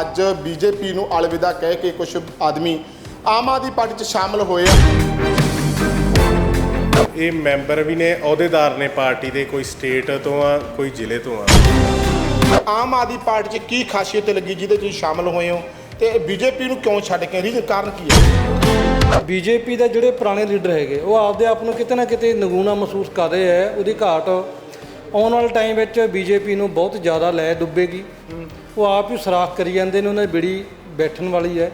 ਅੱਜ ਬੀਜੇਪੀ ਨੂੰ ਅਲਵਿਦਾ ਕਹਿ ਕੇ ਕੁਝ ਆਦਮੀ ਆਮ ਆਦਮੀ ਪਾਰਟੀ 'ਚ ਸ਼ਾਮਲ ਹੋਏ ਆ। ਇਹ ਮੈਂਬਰ ਵੀ ਨੇ ਅਹੁਦੇਦਾਰ ਨੇ ਪਾਰਟੀ ਦੇ ਕੋਈ ਸਟੇਟ ਤੋਂ ਆ ਕੋਈ ਜ਼ਿਲ੍ਹੇ ਤੋਂ ਆ। ਆਮ ਆਦਮੀ ਪਾਰਟੀ 'ਚ ਕੀ ਖਾਸੀਅਤ ਲੱਗੀ ਜਿਹਦੇ 'ਚ ਤੁਸੀਂ ਸ਼ਾਮਲ ਹੋਏ ਹੋ ਤੇ ਬੀਜੇਪੀ ਨੂੰ ਕਿਉਂ ਛੱਡ ਕੇ ਰੀਜ਼ਨ ਕਾਰਨ ਕੀ ਹੈ ਬੀਜੇਪੀ ਦੇ ਜਿਹੜੇ ਪੁਰਾਣੇ ਲੀਡਰ ਹੈਗੇ ਉਹ ਆਪਦੇ ਆਪ ਨੂੰ ਕਿਤੇ ਨਾ ਕਿਤੇ ਨਗੂਣਾ ਮਹਿਸੂਸ ਕਰ ਰਹੇ ਹੈ ਉਹਦੀ ਘਾਟ ਆਉਣ ਵਾਲੇ ਟਾਈਮ ਵਿੱਚ ਬੀਜੇਪੀ ਨੂੰ ਬਹੁਤ ਜ਼ਿਆਦਾ ਲੈ ਡੁੱਬੇਗੀ। ਉਹ ਆਪ ਹੀ ਸਰਾਖ ਕਰੀ ਜਾਂਦੇ ਨੇ, ਉਹਨਾਂ ਦੀ ਬਿੜੀ ਬੈਠਣ ਵਾਲੀ ਹੈ।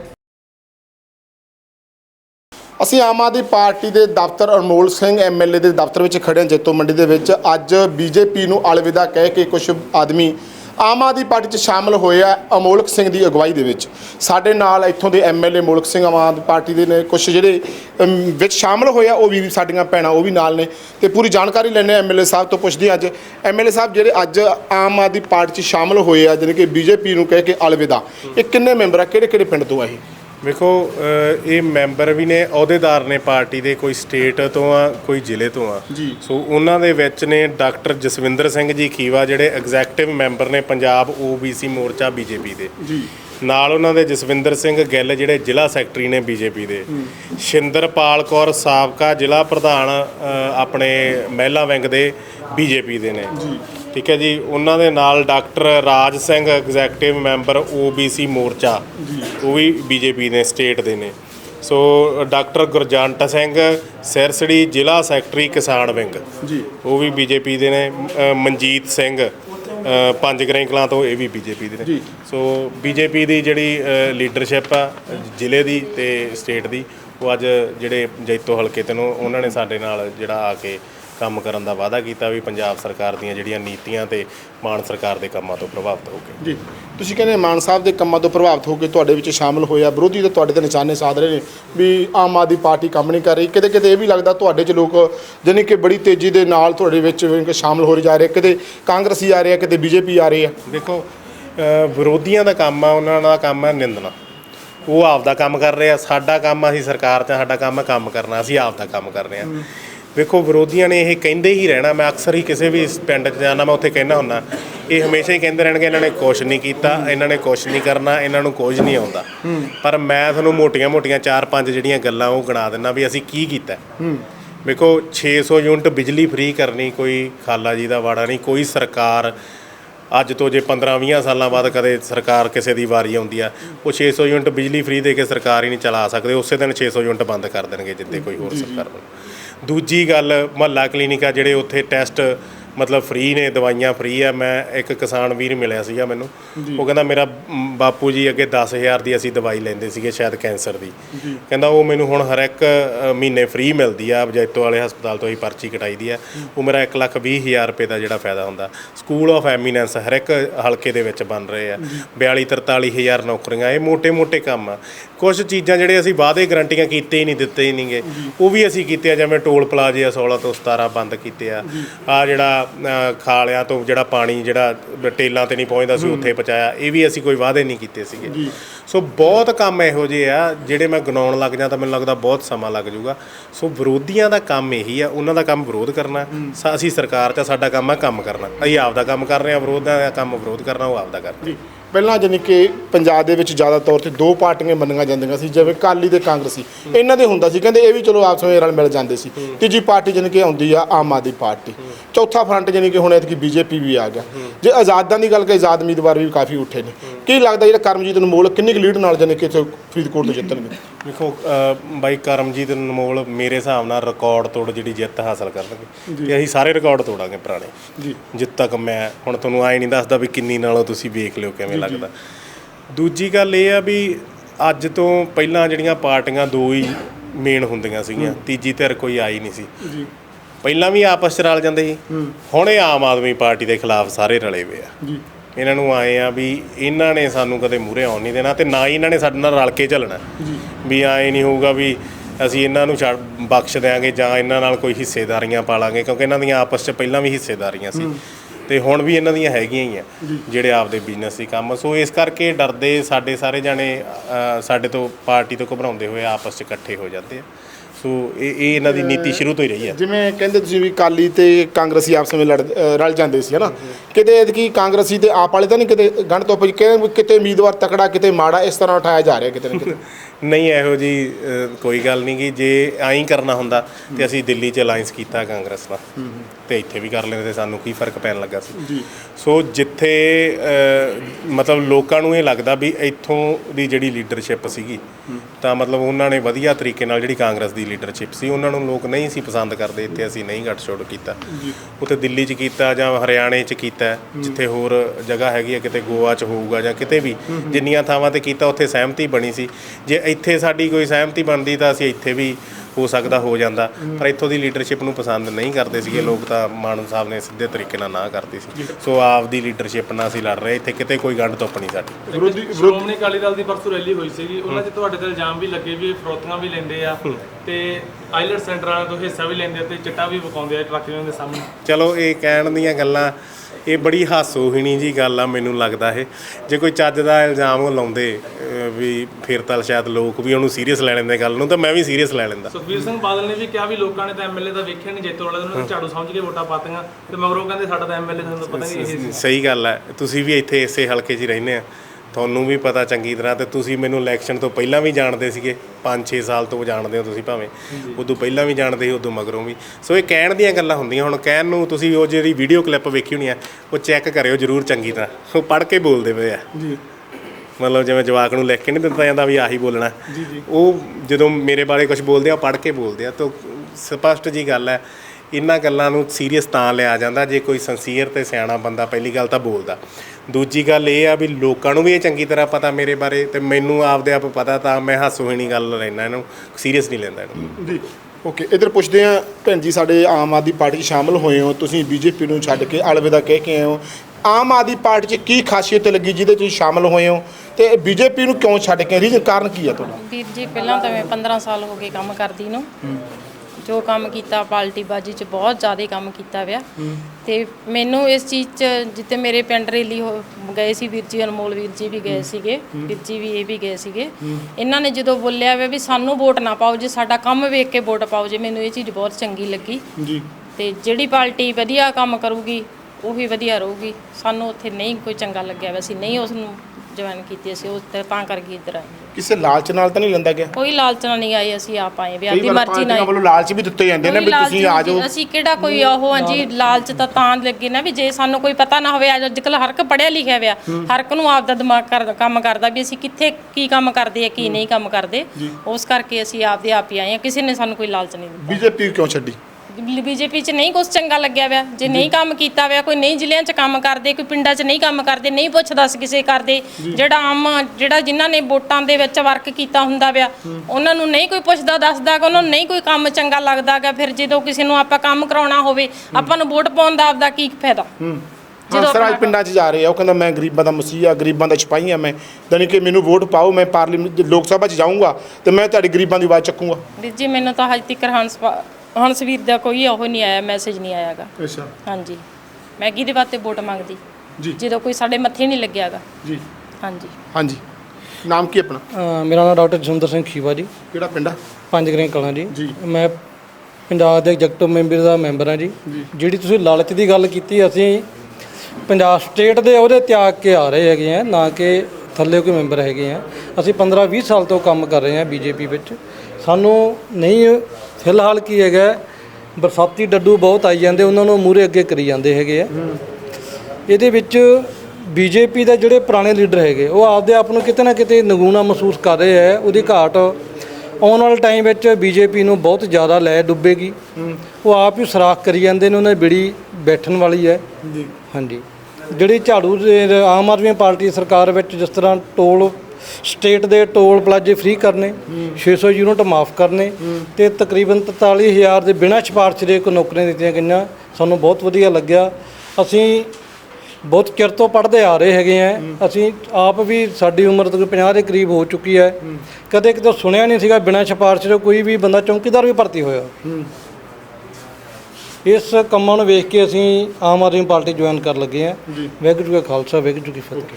ਅਸੀਂ ਆਮ ਆਦਮੀ ਪਾਰਟੀ ਦੇ ਦਫ਼ਤਰ ਅਨਮੋਲ ਸਿੰਘ ਐਮਐਲਏ ਦੇ ਦਫ਼ਤਰ ਵਿੱਚ ਖੜੇ ਹਾਂ ਜੈਤੋ ਮੰਡੀ ਦੇ ਵਿੱਚ। ਅੱਜ ਬੀਜੇਪੀ ਨੂੰ ਅਲਵਿਦਾ ਕਹਿ ਕੇ ਕੁਝ ਆਦਮੀ ਆਮ ਆਦਮੀ ਪਾਰਟੀ 'ਚ ਸ਼ਾਮਲ ਹੋਏ ਆ ਅਮੋਲਕ ਸਿੰਘ ਦੀ ਅਗਵਾਈ ਦੇ ਵਿੱਚ। ਸਾਡੇ ਨਾਲ ਇੱਥੋਂ ਦੇ ਐਮਐਲਏ ਮੋਲਕ ਸਿੰਘ ਆਮ ਆਦਮੀ ਪਾਰਟੀ ਦੇ ਨੇ ਕੁਝ ਜਿਹੜੇ ਵਿੱਚ ਸ਼ਾਮਲ ਹੋਏ ਆ, ਉਹ ਵੀ ਸਾਡੀਆਂ ਭੈਣਾਂ, ਉਹ ਵੀ ਨਾਲ ਨੇ। ਤੇ ਪੂਰੀ ਜਾਣਕਾਰੀ ਲੈਣੇ ਐਮਐਲਏ ਸਾਹਿਬ ਤੋਂ ਪੁੱਛਦੇ ਹਾਂ ਅੱਜ। ਐਮਐਲਏ ਸਾਹਿਬ ਜਿਹੜੇ ਅੱਜ ਆਮ ਆਦਮੀ ਪਾਰਟੀ 'ਚ ਸ਼ਾਮਲ ਹੋਏ ਆ, ਜਾਣੀ ਕਿ ਬੀਜੇਪੀ ਨੂੰ ਕਹਿ ਕੇ ਅਲਵਿਦਾ, ਇਹ ਕਿੰਨੇ ਮੈਂਬਰ ਆ? ਕਿਹੜੇ ਕਿਹੜੇ ਪਿੰਡ ਤੋਂ ਆ ਇਹ? ਵੇਖੋ ਇਹ ਮੈਂਬਰ ਵੀ ਨੇ ਅਹੁਦੇਦਾਰ ਨੇ ਪਾਰਟੀ ਦੇ ਕੋਈ ਸਟੇਟ ਤੋਂ ਆ ਕੋਈ ਜ਼ਿਲ੍ਹੇ ਤੋਂ ਆ। ਜੀ। ਸੋ ਉਹਨਾਂ ਦੇ ਵਿੱਚ ਨੇ ਡਾਕਟਰ ਜਸਵਿੰਦਰ ਸਿੰਘ ਜੀ ਖੀਵਾ ਜਿਹੜੇ ਐਗਜ਼ੈਕਟਿਵ ਮੈਂਬਰ ਨੇ ਪੰਜਾਬ OBC ਮੋਰਚਾ ਬੀਜੇਪੀ ਦੇ। ਜੀ। ਨਾਲ ਉਹਨਾਂ ਦੇ ਜਸਵਿੰਦਰ ਸਿੰਘ ਗਿੱਲ ਜਿਹੜੇ ਜ਼ਿਲ੍ਹਾ ਸੈਕਟਰੀ ਨੇ ਬੀਜੇਪੀ ਦੇ। ਸ਼ਿੰਦਰਪਾਲ ਕੌਰ ਸਾਬਕਾ ਜ਼ਿਲ੍ਹਾ ਪ੍ਰਧਾਨ ਆਪਣੇ ਮਹਿਲਾ ਵਿੰਗ ਦੇ ਬੀਜੇਪੀ ਦੇ ਨੇ। ਠੀਕ ਹੈ ਜੀ? ਉਹਨਾਂ ਦੇ ਨਾਲ doctor Raj Singh executive member OBC ਮੋਰਚਾ ਉਹ ਵੀ ਬੀਜੇਪੀ ਦੇ ਸਟੇਟ ਦੇ ਨੇ। ਸੋ ਡਾਕਟਰ ਗੁਰਜੰਟ ਸਿੰਘ ਸਿਰਸੜੀ ਜ਼ਿਲ੍ਹਾ ਸੈਕਟਰੀ ਕਿਸਾਨ ਵਿੰਗ ਜੀ। ਉਹ ਵੀ ਬੀਜੇਪੀ ਦੇ ਨੇ। ਮਨਜੀਤ ਸਿੰਘ ਪੰਜ ਗ੍ਰਹਿ ਕਲਾਂ ਤੋਂ ਇਹ ਵੀ ਬੀਜੇਪੀ ਦੇ ਨੇ ਜੀ। ਸੋ ਬੀਜੇਪੀ ਦੀ ਜਿਹੜੀ ਲੀਡਰਸ਼ਿਪ ਆ ਜ਼ਿਲ੍ਹੇ ਦੀ ਤੇ ਸਟੇਟ ਦੀ ਉਹ ਅੱਜ ਜਿਹੜੇ ਜੈਤੋ ਹਲਕੇ ਤੋਂ ਨੂੰ ਉਹਨਾਂ ਨੇ ਸਾਡੇ ਨਾਲ ਜਿਹੜਾ ਆ ਕੇ ਕੰਮ ਕਰਨ ਦਾ ਵਾਅਦਾ ਕੀਤਾ ਵੀ ਪੰਜਾਬ ਸਰਕਾਰ ਦੀਆਂ ਜਿਹੜੀਆਂ ਨੀਤੀਆਂ ਤੇ ਮਾਨ ਸਰਕਾਰ ਦੇ ਕੰਮਾਂ ਤੋਂ ਪ੍ਰਭਾਵਿਤ ਹੋ ਕੇ। ਜੀ। ਤੁਸੀਂ ਕਹਿੰਦੇ ਮਾਨ ਸਾਹਿਬ ਦੇ ਕੰਮਾਂ ਤੋਂ ਪ੍ਰਭਾਵਿਤ ਹੋ ਕੇ ਤੁਹਾਡੇ ਵਿੱਚ ਸ਼ਾਮਲ ਹੋਇਆ। ਵਿਰੋਧੀ ਤਾਂ ਤੁਹਾਡੇ ਤੇ ਨਿਸ਼ਾਨੇ ਸਾਧ ਰਹੇ ਨੇ ਵੀ ਆਮ ਆਦਮੀ ਪਾਰਟੀ ਕੰਮ ਨਹੀਂ ਕਰ ਰਹੀ। ਕਿਤੇ ਕਿਤੇ ਇਹ ਵੀ ਲੱਗਦਾ ਤੁਹਾਡੇ 'ਚ ਲੋਕ ਜਾਣੀ ਕਿ ਬੜੀ ਤੇਜ਼ੀ ਦੇ ਨਾਲ ਤੁਹਾਡੇ ਵਿੱਚ ਸ਼ਾਮਲ ਹੋ ਜਾ ਰਹੇ। ਕਿਤੇ ਕਾਂਗਰਸੀ ਆ ਰਹੇ ਆ ਕਿਤੇ ਬੀਜੇਪੀ ਆ ਰਹੇ ਆ ਦੇਖੋ ਵਿਰੋਧੀਆਂ ਦਾ ਕੰਮ ਆ ਉਹਨਾਂ ਦਾ ਕੰਮ ਹੈ ਨਿੰਦਣਾ। ਉਹ ਆਪਦਾ ਕੰਮ ਕਰ ਰਹੇ ਆ। ਸਾਡਾ ਕੰਮ ਆ, ਅਸੀਂ ਸਰਕਾਰ 'ਚ ਸਾਡਾ ਕੰਮ ਹੈ ਕੰਮ ਕਰਨਾ। ਅਸੀਂ ਆਪਦਾ ਕੰਮ ਕਰ ਰਹੇ ਆ। ਵੇਖੋ ਵਿਰੋਧੀਆਂ ਨੇ ਇਹ ਕਹਿੰਦੇ ਹੀ ਰਹਿਣਾ। ਮੈਂ ਅਕਸਰ ਹੀ ਕਿਸੇ ਵੀ ਪਿੰਡ 'ਚ ਜਾਣਾ ਮੈਂ ਉੱਥੇ ਕਹਿਣਾ ਹੁੰਨਾ ਇਹ ਹਮੇਸ਼ਾ ਹੀ ਕਹਿੰਦੇ ਰਹਿਣਗੇ ਇਹਨਾਂ ਨੇ ਕੁਝ ਨਹੀਂ ਕੀਤਾ ਇਹਨਾਂ ਨੇ ਕੁਝ ਨਹੀਂ ਕਰਨਾ ਇਹਨਾਂ ਨੂੰ ਕੁਝ ਨਹੀਂ ਆਉਂਦਾ। ਪਰ ਮੈਂ ਤੁਹਾਨੂੰ ਮੋਟੀਆਂ-ਮੋਟੀਆਂ ਚਾਰ ਪੰਜ ਜਿਹੜੀਆਂ ਗੱਲਾਂ ਉਹ ਗਿਣਾ ਦਿੰਦਾ ਵੀ ਅਸੀਂ ਕੀ ਕੀਤਾ। ਵੇਖੋ 600 ਯੂਨਿਟ ਬਿਜਲੀ ਫ੍ਰੀ ਕਰਨੀ ਕੋਈ ਖਾਲਾ ਜੀ ਦਾ ਵਾੜਾ ਨਹੀਂ ਕੋਈ ਸਰਕਾਰ ਅੱਜ ਤੋਂ ਜੇ 15-20 ਸਾਲਾਂ ਬਾਅਦ ਕਦੇ ਸਰਕਾਰ ਕਿਸੇ ਦੀ ਵਾਰੀ ਆਉਂਦੀ ਆ ਉਹ 600 ਯੂਨਿਟ ਬਿਜਲੀ ਫ੍ਰੀ ਦੇ ਕੇ ਸਰਕਾਰ ਹੀ ਨਹੀਂ ਚਲਾ ਸਕਦੇ ਉਸੇ ਦਿਨ 600 ਯੂਨਿਟ ਬੰਦ ਕਰ ਦੇਣਗੇ ਜਿੱਦੇ ਕੋਈ ਹੋਰ ਸਰਕਾਰ ਬਣੇ ਦੂਜੀ ਗੱਲ ਮਹੱਲਾ ਕਲੀਨਿਕ ਆ ਜਿਹੜੇ ਉੱਥੇ ਟੈਸਟ ਮਤਲਬ ਫ੍ਰੀ ਨੇ ਦਵਾਈਆਂ ਫ੍ਰੀ ਆ ਮੈਂ ਇੱਕ ਕਿਸਾਨ ਵੀਰ ਮਿਲਿਆ ਸੀਗਾ ਮੈਨੂੰ। ਉਹ ਕਹਿੰਦਾ ਮੇਰਾ ਬਾਪੂ ਜੀ ਅੱਗੇ 10000 ਦੀ ਅਸੀਂ ਦਵਾਈ ਲੈਂਦੇ ਸੀਗੇ ਸ਼ਾਇਦ ਕੈਂਸਰ ਦੀ। ਕਹਿੰਦਾ ਉਹ ਮੈਨੂੰ ਹੁਣ ਹਰ ਇੱਕ ਮਹੀਨੇ ਫ੍ਰੀ ਮਿਲਦੀ ਆ ਬਜੈਤੋ ਵਾਲੇ ਹਸਪਤਾਲ ਤੋਂ ਹੀ ਪਰਚੀ ਕਟਾਈ ਦੀ ਆ। ਉਹ ਮੇਰਾ 120000 ਰੁਪਏ ਦਾ ਜਿਹੜਾ ਫਾਇਦਾ ਹੁੰਦਾ। ਸਕੂਲ ਆਫ ਐਮੀਨੈਂਸ ਹਰ ਇੱਕ ਹਲਕੇ ਦੇ ਵਿੱਚ ਬਣ ਰਹੇ ਆ। 42 43000 ਨੌਕਰੀਆਂ ਇਹ ਮੋਟੇ ਮੋਟੇ ਕੰਮ ਆ। ਕੁਝ ਚੀਜ਼ਾਂ ਜਿਹੜੇ ਅਸੀਂ ਵਾਅਦੇ ਗਰੰਟੀਆਂ ਕੀਤੇ ਹੀ ਨਹੀਂ ਦਿੱਤੇ ਹੀ ਨਹੀਂਗੇ। ਉਹ ਵੀ ਅਸੀਂ ਕੀਤੇ ਆ ਜਿਵੇਂ ਟੋਲ ਪਲਾਜ਼ੇ 16 ਤੋਂ 17 ਬੰਦ ਕੀਤੇ ਆ। ਆ ਜਿਹੜਾ ਖਾਲਿਆਂ ਤੋਂ ਜਿਹੜਾ ਪਾਣੀ ਜਿਹੜਾ ਟੇਲਾਂ ਤੇ ਨਹੀਂ ਪਹੁੰਚਦਾ ਸੀ ਉੱਥੇ ਪਹੁੰਚਾਇਆ। ਇਹ ਵੀ ਅਸੀਂ ਕੋਈ ਵਾਅਦੇ ਨਹੀਂ ਕੀਤੇ ਸੀਗੇ। ਸੋ ਬਹੁਤ ਕੰਮ ਇਹੋ ਜਿਹੇ ਆ ਜਿਹੜੇ ਮੈਂ ਗਿਣਾਉਣ ਲੱਗ ਜਾਂ ਤਾਂ ਮੈਨੂੰ ਲੱਗਦਾ ਬਹੁਤ ਸਮਾਂ ਲੱਗ ਜਾਊਗਾ। ਸੋ ਵਿਰੋਧੀਆਂ ਦਾ ਕੰਮ ਇਹੀ ਆ ਉਹਨਾਂ ਦਾ ਕੰਮ ਵਿਰੋਧ ਕਰਨਾ। ਅਸੀਂ ਸਰਕਾਰ 'ਚ ਸਾਡਾ ਕੰਮ ਆ ਕੰਮ ਕਰਨਾ। ਅਸੀਂ ਆਪਦਾ ਕੰਮ ਕਰ ਰਹੇ ਆ ਵਿਰੋਧਾਂ ਦਾ ਕੰਮ ਵਿਰੋਧ ਕਰਨਾ ਉਹ ਆਪਦਾ ਕਰ। ਜੀ। ਪਹਿਲਾਂ ਜਾਣੀ ਕਿ ਪੰਜਾਬ ਦੇ ਵਿੱਚ ਜ਼ਿਆਦਾ ਤੌਰ ਤੇ ਦੋ ਪਾਰਟੀਆਂ ਮੰਨੀਆਂ ਜਾਂਦੀਆਂ ਸੀ ਜਿਵੇਂ ਕਾਲੀ ਤੇ ਕਾਂਗਰਸੀ। ਇਹਨਾਂ ਦੇ ਹੁੰਦਾ ਸੀ ਕਹਿੰਦੇ ਇਹ ਵੀ ਚਲੋ ਆਪਸ ਵਿੱਚ ਰਲ ਮਿਲ ਜਾਂਦੇ ਸੀ। ਤੀਜੀ ਪਾਰਟੀ ਜਾਣੀ ਕਿ ਆਉਂਦੀ ਆ ਆਮ ਆਦਮੀ ਪਾਰਟੀ। ਚੌਥਾ ਫਰੰਟ ਜਾਣੀ ਕਿ ਹੁਣ ਐਤਕੀ ਬੀਜੇਪੀ ਵੀ ਆ ਗਿਆ। ਜੇ ਆਜ਼ਾਦਾਂ ਦੀ ਗੱਲ ਕਰੀਏ ਆਜ਼ਾਦ ਉਮੀਦਵਾਰ ਵੀ ਕਾਫੀ ਉੱਠੇ ਨੇ। ਕੀ ਲੱਗਦਾ ਜਿਹੜਾ ਕਰਮਜੀਤ ਅਨਮੋਲ ਕਿੰਨੀ ਲੀਡ ਨਾਲ ਜਾਣੀ ਕਿ ਇੱਥੇ ਫਰੀਦਕੋਟ ਤੋਂ ਜਿੱਤਣਗੇ। ਅ, ਬਾਈ ਕਰਮਜੀਤ ਅਨਮੋਲ ਮੇਰੇ ਹਿਸਾਬ ਨਾਲ ਰਿਕਾਰਡ ਤੋੜ ਜਿਹੜੀ ਜਿੱਤ ਹਾਸਲ ਕਰਨਗੇ। ਤੇ ਅਸੀਂ ਸਾਰੇ ਰਿਕਾਰਡ ਤੋੜਾਂਗੇ ਪੁਰਾਣੇ। ਜੀ। ਜਿੱਤ ਤੱਕ ਮੈਂ ਹੁਣ ਤੁਹਾਨੂੰ ਆਏ ਨਹੀਂ ਦੱਸਦਾ ਵੀ ਕਿੰਨੀ ਨਾਲੋਂ ਤੁਸੀਂ ਵੇਖ ਲਿਓ ਕਿਵੇਂ ਲੱਗਦਾ। ਦੂਜੀ ਗੱਲ ਇਹ ਆ ਵੀ ਅੱਜ ਤੋਂ ਪਹਿਲਾਂ ਜਿਹੜੀਆਂ ਪਾਰਟੀਆਂ ਦੋ ਹੀ ਮੇਨ ਹੁੰਦੀਆਂ ਸੀਗੀਆਂ ਤੀਜੀ ਧਿਰ ਕੋਈ ਆਈ ਨਹੀਂ ਸੀ। ਜੀ। ਪਹਿਲਾਂ ਵੀ ਆਪਸ ਚ ਰਲ ਜਾਂਦੇ ਸੀ। ਹੁਣ ਇਹ ਆਮ ਆਦਮੀ ਪਾਰਟੀ ਦੇ ਖਿਲਾਫ ਸਾਰੇ ਰਲੇ ਹੋਏ ਆ। ਜੀ। ਇਹਨਾਂ ਨੂੰ ਆਏ ਆ ਵੀ ਇਹਨਾਂ ਨੇ ਸਾਨੂੰ ਕਦੇ ਮੂਹਰੇ ਆਉਣ ਨਹੀਂ ਦੇਣਾ ਤੇ ਨਾ ਹੀ ਇਹਨਾਂ ਨੇ ਸਾਡੇ ਨਾਲ ਰਲ ਕੇ ਚੱਲਣਾ। ਵੀ ਆਏ ਨਹੀਂ ਹੋਊਗਾ ਵੀ ਅਸੀਂ ਇਹਨਾਂ ਨੂੰ ਛੱਡ ਬਖਸ਼ ਦਿਆਂਗੇ ਜਾਂ ਇਹਨਾਂ ਨਾਲ ਕੋਈ ਹਿੱਸੇਦਾਰੀਆਂ ਪਾਲਾਂਗੇ ਕਿਉਂਕਿ ਇਹਨਾਂ ਦੀਆਂ ਆਪਸ 'ਚ ਪਹਿਲਾਂ ਵੀ ਹਿੱਸੇਦਾਰੀਆਂ ਸੀ। ਤੇ ਹੁਣ ਵੀ ਇਹਨਾਂ ਦੀਆਂ ਹੈਗੀਆਂ ਹੀ ਆ ਜਿਹੜੇ ਆਪਦੇ ਬਿਜ਼ਨਸ ਦੀ ਕੰਮ ਸੋ ਇਸ ਕਰਕੇ ਡਰਦੇ ਸਾਡੇ ਸਾਰੇ ਜਾਣੇ ਅ, ਸਾਡੇ ਤੋਂ ਪਾਰਟੀ ਤੋਂ ਘਬਰਾਉਂਦੇ ਹੋਏ ਆਪਸ 'ਚ ਇਕੱਠੇ ਹੋ ਜਾਂਦੇ ਆ। ਸੋ ਇਹ ਇਹ ਇਹਨਾਂ ਦੀ ਨੀਤੀ ਸ਼ੁਰੂ ਤੋਂ ਹੀ ਰਹੀ ਹੈ। ਜਿਵੇਂ ਕਹਿੰਦੇ ਤੁਸੀਂ ਵੀ ਕਾਲੀ ਤੇ ਕਾਂਗਰਸੀ ਆਪਸ ਵਿੱਚ ਲੜ ਅ, ਰਲ ਜਾਂਦੇ ਸੀ ਹਨਾ? ਕਿਤੇ ਐਤਕੀ ਕਾਂਗਰਸੀ ਤੇ ਆਪ ਵਾਲੇ ਤਾਂ ਨਹੀਂ ਕਿਤੇ ਗੰਢ ਤੋਂ ਪਈ ਕਿ ਕਿਤੇ ਉਮੀਦਵਾਰ ਤਕੜਾ ਕਿਤੇ ਮਾੜਾ ਇਸ ਤਰ੍ਹਾਂ ਉਠਾਇਆ ਜਾ ਰਿਹਾ ਕਿਤੇ ਨਾ ਕਿਤੇ। ਨਹੀਂ ਇਹੋ ਜੀ ਕੋਈ ਗੱਲ ਨਹੀਂ ਕਿ ਜੇ ਆਈ ਕਰਨਾ ਹੁੰਦਾ ਤੇ ਅਸੀਂ ਦਿੱਲੀ 'ਚ ਅਲਾਈਅੰਸ ਕੀਤਾ ਕਾਂਗਰਸ ਨਾਲ। ਤੇ ਇੱਥੇ ਵੀ ਕਰ ਲੈਂਦੇ ਤੇ ਸਾਨੂੰ ਕੀ ਫ਼ਰਕ ਪੈਣ ਲੱਗਾ ਸੀ। ਜੀ। ਸੋ ਜਿੱਥੇ ਮਤਲਬ ਲੋਕਾਂ ਨੂੰ ਇਹ ਲੱਗਦਾ ਵੀ ਇੱਥੋਂ ਦੀ ਜਿਹੜੀ ਲੀਡਰਸ਼ਿਪ ਸੀਗੀ ਤਾਂ ਮਤਲਬ ਉਹਨਾਂ ਨੇ ਵਧੀਆ ਤਰੀਕੇ ਨਾਲ ਜਿਹੜੀ ਕਾਂਗਰਸ ਦੀ ਲੀਡਰਸ਼ਿਪ ਸੀ ਉਹਨਾਂ ਨੂੰ ਲੋਕ ਨਹੀਂ ਸੀ ਪਸੰਦ ਕਰਦੇ ਇੱਥੇ ਅਸੀਂ ਨਹੀਂ ਗੱਠਜੋੜ ਕੀਤਾ। ਉੱਥੇ ਦਿੱਲੀ 'ਚ ਕੀਤਾ ਜਾਂ ਹਰਿਆਣੇ 'ਚ ਕੀਤਾ ਜਿੱਥੇ ਹੋਰ ਜਗ੍ਹਾ ਹੈਗੀ ਹੈ ਕਿਤੇ ਗੋਆ 'ਚ ਹੋਊਗਾ ਜਾਂ ਕਿਤੇ ਵੀ ਜਿੰਨੀਆਂ ਥਾਵਾਂ ਤੇ ਕੀਤਾ ਉੱਥੇ ਸਹਿਮਤੀ ਬਣੀ ਸੀ। ਜੇ ਇੱਥੇ ਸਾਡੀ ਕੋਈ ਸਹਿਮਤੀ ਬਣਦੀ ਤਾਂ ਅਸੀਂ ਇੱਥੇ ਵੀ ਹੋ ਸਕਦਾ ਹੋ ਜਾਂਦਾ। ਪਰ ਇੱਥੋਂ ਦੀ ਲੀਡਰਸ਼ਿਪ ਨੂੰ ਪਸੰਦ ਨਹੀਂ ਕਰਦੇ ਸੀਗੇ। ਲੋਕ ਤਾਂ ਮਾਨ ਸਾਹਿਬ ਨੇ ਸਿੱਧੇ ਤਰੀਕੇ ਨਾਲ ਨਾ ਕਰਤੀ ਸੀ। ਸੋ ਆਪ ਦੀ ਲੀਡਰਸ਼ਿਪ ਨਾਲ ਅਸੀਂ ਲੜ ਰਹੇ। ਇੱਥੇ ਕਿਤੇ ਕੋਈ ਗੰਢ ਧੁੱਪ ਨਹੀਂ ਸਾਡੀ। ਵਿਰੋਧੀ ਸ਼੍ਰੋਮਣੀ ਅਕਾਲੀ ਦਲ ਦੀ ਪਰਸੋਂ ਰੈਲੀ ਹੋਈ ਸੀਗੀ। ਉਹਨਾਂ 'ਚ ਤੁਹਾਡੇ ਤੇ ਇਲਜ਼ਾਮ ਵੀ ਲੱਗੇ ਵੀ ਇਹ ਫਰੋਤੀਆਂ ਵੀ ਲੈਂਦੇ ਆ। ਤੇ ਆਈਲੈਂਡ ਸੈਂਟਰਾਂ ਤੋਂ ਹਿੱਸਾ ਵੀ ਲੈਂਦੇ ਤੇ ਚਿੱਟਾ ਵੀ ਵਿਕਾਉਂਦੇ ਆ ਟਰੱਕਾਂ ਦੇ ਸਾਹਮਣੇ। ਚਲੋ ਇਹ ਕਹਿਣ ਦੀਆਂ ਗੱਲਾਂ ਇਹ ਬੜੀ ਹਾਸੋਹੀਣੀ ਜੀ ਗੱਲ ਆ ਮੈਨੂੰ ਲੱਗਦਾ ਇਹ। ਜੇ ਕੋਈ ਚੱਜ ਦਾ ਇਲਜ਼ਾਮ ਉਹ ਲਾਉਂਦੇ ਵੀ ਫਿਰ ਤਾਂ ਸ਼ਾਇਦ ਲੋਕ ਵੀ ਉਹਨੂੰ ਸੀਰੀਅਸ ਲੈ ਲੈਂਦੇ ਗੱਲ ਨੂੰ ਤਾਂ ਮੈਂ ਵੀ ਸੀਰੀਅਸ ਲੈ ਲੈਂਦਾ। ਸੁਖਬੀਰ ਸਿੰਘ ਬਾਦਲ ਨੇ ਵੀ ਕਿਹਾ ਵੀ ਲੋਕਾਂ ਨੇ ਤਾਂ ਐਮਐਲਏ ਦਾ ਵੇਖਿਆ ਨਹੀਂ ਜੇਤੂ ਵਾਲੇ ਉਹਨਾਂ ਨੂੰ ਝਾੜੂ ਸਮਝ ਕੇ ਵੋਟਾਂ ਪਾਤੀਆਂ ਤੇ ਮਗਰੋਂ ਕਹਿੰਦੇ ਸਾਡਾ ਤਾਂ ਐਮਐਲਏ ਤੁਹਾਨੂੰ ਪਤਾ ਨਹੀਂ ਇਹ ਸਹੀ ਗੱਲ ਹੈ ਤੁਸੀਂ ਵੀ ਇੱਥੇ ਇਸੇ ਹਲਕੇ 'ਚ ਹੀ ਰਹਿੰਦੇ ਆ। ਤੁਹਾਨੂੰ ਵੀ ਪਤਾ ਚੰਗੀ ਤਰ੍ਹਾਂ ਤੇ ਤੁਸੀਂ ਮੈਨੂੰ ਇਲੈਕਸ਼ਨ ਤੋਂ ਪਹਿਲਾਂ ਵੀ ਜਾਣਦੇ ਸੀਗੇ 5-6 ਸਾਲ ਤੋਂ ਜਾਣਦੇ ਹੋ ਤੁਸੀਂ ਭਾਵੇਂ। ਉਦੋਂ ਪਹਿਲਾਂ ਵੀ ਜਾਣਦੇ ਸੀ ਉਦੋਂ ਮਗਰੋਂ ਵੀ। ਸੋ ਇਹ ਕਹਿਣ ਦੀਆਂ ਗੱਲਾਂ ਹੁੰਦੀਆਂ ਹੁਣ ਕਹਿਣ ਨੂੰ ਤੁਸੀਂ ਉਹ ਜਿਹੜੀ ਵੀਡੀਓ ਕਲਿੱਪ ਵੇਖੀ ਹੋਣੀ ਆ ਉਹ ਚੈੱਕ ਕਰਿਓ ਜਰੂਰ ਚੰਗੀ ਤਰ੍ਹਾਂ। ਉਹ ਪੜ੍ਹ ਕੇ ਬੋਲਦੇ ਪਏ ਆ। ਜੀ। ਮਤਲਬ ਜਿਵੇਂ ਜਵਾਕ ਨੂੰ ਲਿਖ ਕੇ ਨਹੀਂ ਦਿੱਤਾ ਜਾਂਦਾ ਵੀ ਆਹੀ ਬੋਲਣਾ। ਉਹ ਜਦੋਂ ਮੇਰੇ ਬਾਰੇ ਕੁਝ ਬੋਲਦੇ ਆ ਪੜ੍ਹ ਕੇ ਬੋਲਦੇ ਆ। ਤਾਂ ਸਪਸ਼ਟ ਜੀ ਗੱਲ ਹੈ ਇਹਨਾਂ ਗੱਲਾਂ ਨੂੰ ਸੀਰੀਅਸ ਤਾਂ ਲਿਆ ਜਾਂਦਾ ਜੇ ਕੋਈ ਸੰਸੀਅਰ ਤੇ ਸਿਆਣਾ ਬੰਦਾ ਪਹਿਲੀ ਗੱਲ ਤਾਂ ਬੋਲਦਾ। ਦੂਜੀ ਗੱਲ ਇਹ ਆ ਵੀ ਲੋਕਾਂ ਨੂੰ ਵੀ ਇਹ ਚੰਗੀ ਤਰ੍ਹਾਂ ਪਤਾ ਮੇਰੇ ਬਾਰੇ ਤੇ ਮੈਨੂੰ ਆਪਦੇ ਆਪ ਪਤਾ ਤਾਂ ਮੈਂ ਹਾਸੋਹੀਣੀ ਗੱਲ ਲੈਣਾ ਇਹਨੂੰ ਸੀਰੀਅਸ ਨਹੀਂ ਲੈਂਦਾ ਇਹਨੂੰ। ਜੀ ਓਕੇ ਇਧਰ ਪੁੱਛਦੇ ਆ ਭੈਣ ਜੀ ਸਾਡੇ ਆਮ ਆਦਮੀ ਪਾਰਟੀ 'ਚ ਸ਼ਾਮਲ ਹੋਏ ਹੋ ਤੁਸੀਂ ਬੀਜੇਪੀ ਨੂੰ ਛੱਡ ਕੇ ਅਲਵਿਦਾ ਕਹਿ ਕੇ ਆਏ ਹੋ। ਆਮ ਆਦਮੀ ਪਾਰਟੀ 'ਚ ਕੀ ਖਾਸੀਅਤ ਲੱਗੀ ਜਿਹਦੇ ਤੁਸੀਂ ਸ਼ਾਮਲ ਹੋਏ ਹੋ ਤੇ ਬੀਜੇਪੀ ਨੂੰ ਕਿਉਂ ਛੱਡ ਕੇ ਰੀਜ਼ਨ ਕਾਰਨ ਕੀ ਹੈ ਤੁਹਾਡਾ? ਵੀਰ ਜੀ ਪਹਿਲਾਂ ਤਾਂ ਮੈਂ 15 ਸਾਲ ਹੋ ਗਏ ਕੰਮ ਕਰਦੀ ਨੂੰ। ਜੋ ਕੰਮ ਕੀਤਾ ਪਾਲਟੀ ਬਾਜੀ ਚ ਬਹੁਤ ਜ਼ਿਆਦਾ ਕੰਮ ਕੀਤਾ ਵਿਆ ਤੇ ਮੈਨੂੰ ਇਸ ਚੀਜ਼ ਚ ਜਿੱਤੇ ਮੇਰੇ ਪਿੰਡ ਰੈਲੀ ਹੋ ਗਏ ਸੀ ਵੀਰ ਜੀ ਅਨਮੋਲ ਵੀਰ ਜੀ ਵੀ ਗਏ ਸੀਗੇ ਵੀਰ ਜੀ ਵੀ ਇਹ ਵੀ ਗਏ ਸੀਗੇ। ਇਹਨਾਂ ਨੇ ਜਦੋਂ ਬੋਲਿਆ ਵੇ ਵੀ ਸਾਨੂੰ ਵੋਟ ਨਾ ਪਾਓ ਜੇ ਸਾਡਾ ਕੰਮ ਵੇਖ ਕੇ ਵੋਟ ਪਾਓ ਜੇ ਮੈਨੂੰ ਇਹ ਚੀਜ਼ ਬਹੁਤ ਚੰਗੀ ਲੱਗੀ। ਜੀ। ਤੇ ਜਿਹੜੀ ਪਾਰਟੀ ਵਧੀਆ ਕੰਮ ਕਰੂਗੀ ਉਹੀ ਵਧੀਆ ਰਹੂਗੀ। ਸਾਨੂੰ ਉੱਥੇ ਨਹੀਂ ਕੋਈ ਚੰਗਾ ਲੱਗਿਆ ਵੈਸੇ ਨਹੀਂ ਉਸ ਨੂੰ ਜੁਆਇਨ ਕੀਤੀ ਅਸੀਂ ਉਸ ਤੇ ਤਾਂ ਕਰਕੇ ਇੱਧਰ ਆਏ ਕਿਸੇ ਲਾਲਚ ਨਾਲ ਤਾਂ ਨਹੀਂ ਲੰਦਾ ਗਿਆ? ਕੋਈ ਲਾਲਚ ਨਾਲ ਨਹੀਂ ਆਏ ਅਸੀਂ ਆਪ ਆਏ ਵੀ ਕਈ ਆਪਦੀ ਵਾਰ ਮਰਜ਼ੀ ਪਾਰਟੀਆਂ ਨਾਲ ਵੱਲੋਂ ਲਾਲਚ ਵੀ ਦਿੱਤੇ ਜਾਂਦੇ ਨੇ ਵੀ ਲਾਲਚ ਤੁਸੀਂ ਆ ਨਹੀਂ, ਜਾਓ। ਅਸੀਂ ਕਿਹੜਾ ਕੋਈ ਉਹ ਹਾਂ ਜੀ ਲਾਲਚ ਤਾਂ ਤਾਂ ਲੱਗੇ ਨਾ ਵੀ ਜੇ ਸਾਨੂੰ ਕੋਈ ਪਤਾ ਨਾ ਹੋਵੇ ਅੱਜ ਕੱਲ ਹਰ ਇੱਕ ਪੜਿਆ ਲਿਖਿਆ ਹੋਇਆ ਹਰ ਇੱਕ ਨੂੰ ਆਪਦਾ ਦਿਮਾਗ ਕਰ ਕੰਮ ਕਰਦਾ ਵੀ ਅਸੀਂ ਕਿੱਥੇ ਕੀ ਕੰਮ ਕਰਦੇ ਆ ਕੀ ਨਹੀਂ ਕੰਮ ਕਰਦੇ। ਉਸ ਕਰਕੇ ਅਸੀਂ ਆਪਦੇ ਆਪ ਹੀ ਆਏ ਆ ਕਿਸੇ ਨੇ ਸਾਨੂੰ ਕੋਈ ਲਾਲਚ ਨਹੀਂ ਬੀਜੇਪੀ ਕਿਉਂ ਛੱਡੀ? ਦਿੱਤਾ ਬੀਜੇਪੀ 'ਚ ਨਹੀਂ ਕੁਝ ਚੰਗਾ ਲੱਗਿਆ ਵਿਆ ਜੇ ਨਹੀਂ ਕੰਮ ਕੀਤਾ ਵਿਆ ਕੋਈ ਨਹੀਂ ਜ਼ਿਲ੍ਹਿਆਂ 'ਚ ਕੰਮ ਕਰਦੇ ਕੋਈ ਪਿੰਡਾਂ 'ਚ ਨਹੀਂ ਕੰਮ ਕਰਦੇ ਨਹੀਂ ਪੁੱਛਦਾ ਸੀ ਕਿਸੇ ਕਰਦੇ ਜਿਹੜਾ ਆਮ ਜਿਹੜਾ ਜਿਨ੍ਹਾਂ ਨੇ ਵੋਟਾਂ ਦੇ ਵਿੱਚ ਵਰਕ ਕੀਤਾ ਹੁੰਦਾ ਵਿਆ ਉਹਨਾਂ ਨੂੰ ਨਹੀਂ ਕੋਈ ਪੁੱਛਦਾ ਦੱਸਦਾ ਕਿ ਉਹਨਾਂ ਨੂੰ ਨਹੀਂ ਕੋਈ ਕੰਮ ਚੰਗਾ ਲੱਗਦਾਗਾ ਫਿਰ ਜਦੋਂ ਕਿਸੇ ਨੂੰ ਆਪਾਂ ਕੰਮ ਕਰਾਉਣਾ ਹੋਵੇ ਆਪਾਂ ਨੂੰ ਵੋਟ ਪਾਉਣ ਦਾ ਆਪਦਾ ਕੀ ਫਾਇਦਾ? ਹਾਂ। ਸਰ ਅੱਜ ਪਿੰਡਾਂ 'ਚ ਜਾ ਰਹੇ ਆ। ਉਹ ਕਹਿੰਦਾ ਮੈਂ ਗਰੀਬਾਂ ਦਾ ਮਸੀਹ ਗਰੀਬਾਂ ਦਾ ਸਿਪਾਹੀ ਆ ਮੈਂ। ਜਾਣੀ ਕਿ ਮੈਨੂੰ ਵੋਟ ਪਾਓ ਮੈਂ ਪਾਰਲੀਮੈਂਟ ਲੋਕ ਸਭਾ 'ਚ ਜਾਊਂਗਾ ਤੇ ਮੈਂ ਤੁਹਾਡੀ ਗਰੀਬਾਂ ਦੀ ਆਵਾਜ਼ ਚੱਕੂੰਗਾ। ਵੀਰ ਜੀ ਮੈਨੂੰ ਤਾਂ ਹਜੇ ਤੱਕ ਹੰਸ ਹੰਸ ਵੀਰ ਦਾ ਕੋਈ ਉਹ ਨਹੀਂ ਆਇਆ ਮੈਸੇਜ ਨਹੀਂ ਆਇਆਗਾ ਅੱਛਾ। ਹਾਂਜੀ। ਮੈਂ ਕਿਹਦੇ ਵਾਸਤੇ ਵੋਟ ਮੰਗਦੀ। ਜੀ। ਜਦੋਂ ਕੋਈ ਸਾਡੇ ਮੱਥੇ ਨਹੀਂ ਲੱਗਿਆਗਾ ਜੀ। ਹਾਂਜੀ। ਹਾਂਜੀ। ਨਾਮ ਕੀ ਆਪਣਾ? ਮੇਰਾ ਨਾਮ ਡਾਕਟਰ ਜਸਵਿੰਦਰ ਸਿੰਘ ਖੀਵਾ ਜੀ। ਕਿਹੜਾ ਪਿੰਡ ਆ? ਪੰਜ ਗ੍ਰਹਿ ਕਲਾਂ ਜੀ। ਜੀ। ਮੈਂ ਪੰਜਾਬ ਦੇ ਐਗਜ਼ੈਕਟਿਵ ਮੈਂਬਰ ਦਾ ਮੈਂਬਰ ਹਾਂ ਜੀ। ਜਿਹੜੀ ਤੁਸੀਂ ਲਾਲਚ ਦੀ ਗੱਲ ਕੀਤੀ ਅਸੀਂ ਪੰਜਾਬ ਸਟੇਟ ਦੇ ਉਹਦੇ ਤਿਆਗ ਕੇ ਆ ਰਹੇ ਹੈਗੇ ਆ ਨਾ ਕਿ ਥੱਲੇ ਕੋਈ ਮੈਂਬਰ ਹੈਗੇ ਆ ਅਸੀਂ 15 20 ਸਾਲ ਤੋਂ ਕੰਮ ਕਰ ਰਹੇ ਹਾਂ ਬੀਜੇਪੀ ਵਿੱਚ। ਸਾਨੂੰ ਨਹੀਂ ਫਿਲਹਾਲ ਕੀ ਹੈਗਾ ਬਰਸਾਤੀ ਡੱਡੂ ਬਹੁਤ ਆਈ ਜਾਂਦੇ ਉਹਨਾਂ ਨੂੰ ਮੂਰੇ ਅੱਗੇ ਕਰੀ ਜਾਂਦੇ ਹੈਗੇ ਆ। ਇਹਦੇ ਵਿੱਚ ਬੀਜੇਪੀ ਦੇ ਜਿਹੜੇ ਪੁਰਾਣੇ ਲੀਡਰ ਹੈਗੇ ਉਹ ਆਪਦੇ ਆਪ ਨੂੰ ਕਿਤੇ ਨਾ ਕਿਤੇ ਨਗੂਣਾ ਮਹਿਸੂਸ ਕਰ ਰਹੇ ਹੈ ਉਹਦੀ ਘਾਟ ਆਉਣ ਵਾਲੇ ਟਾਈਮ ਵਿੱਚ ਬੀਜੇਪੀ ਨੂੰ ਬਹੁਤ ਜ਼ਿਆਦਾ ਲੈ ਡੁੱਬੇਗੀ। ਉਹ ਆਪ ਹੀ ਸਰਾਖ ਕਰੀ ਜਾਂਦੇ ਨੇ ਉਹਨਾਂ ਦੀ ਬਿੜੀ ਬੈਠਣ ਵਾਲੀ ਹੈ। ਜੀ। ਹਾਂਜੀ। ਜਿਹੜੀ ਝਾੜੂ ਦੇ ਆਮ ਆਦਮੀ ਪਾਰਟੀ ਸਰਕਾਰ ਵਿੱਚ ਜਿਸ ਤਰ੍ਹਾਂ ਟੋਲ ਸਟੇਟ ਦੇ ਟੋਲ ਪਲਾਜ਼ੇ ਫ੍ਰੀ ਕਰਨੇ 600 ਯੂਨਿਟ ਮਾਫ ਕਰਨੇ ਤੇ ਤਕਰੀਬਨ 43000 ਦੇ ਬਿਨਾਂ ਸਿਫਾਰਸ਼ ਦੇ ਕੋ ਨੌਕਰੀਆਂ ਦਿੱਤੀਆਂ ਗਈਆਂ। ਸਾਨੂੰ ਬਹੁਤ ਵਧੀਆ ਲੱਗਿਆ। ਅਸੀਂ ਬਹੁਤ ਚਿਰ ਤੋਂ ਪੜ੍ਹਦੇ ਆ ਰਹੇ ਹੈਗੇ ਆ। ਅਸੀਂ ਆਪ ਵੀ ਸਾਡੀ ਉਮਰ ਤੱਕ 50 ਦੇ ਕਰੀਬ ਹੋ ਚੁੱਕੀ ਹੈ। ਕਦੇ ਕਿਤੇ ਸੁਣਿਆ ਨਹੀਂ ਸੀਗਾ ਬਿਨਾਂ ਸਿਫਾਰਸ਼ ਦੇ ਕੋਈ ਵੀ ਬੰਦਾ ਚੌਕੀਦਾਰ ਵੀ ਭਰਤੀ ਹੋਇਆ। ਇਸ ਕੰਮਾਂ ਨੂੰ ਵੇਖ ਕੇ ਅਸੀਂ ਆਮ ਆਦਮੀ ਪਾਰਟੀ ਜੁਆਇਨ ਕਰ ਲੱਗੇ ਆ। ਵਾਹਿਗੁਰੂ ਜੀ ਕਾ ਖਾਲਸਾ ਵਾਹਿਗੁਰੂ ਜੀ ਕੀ ਫਤਿਹ।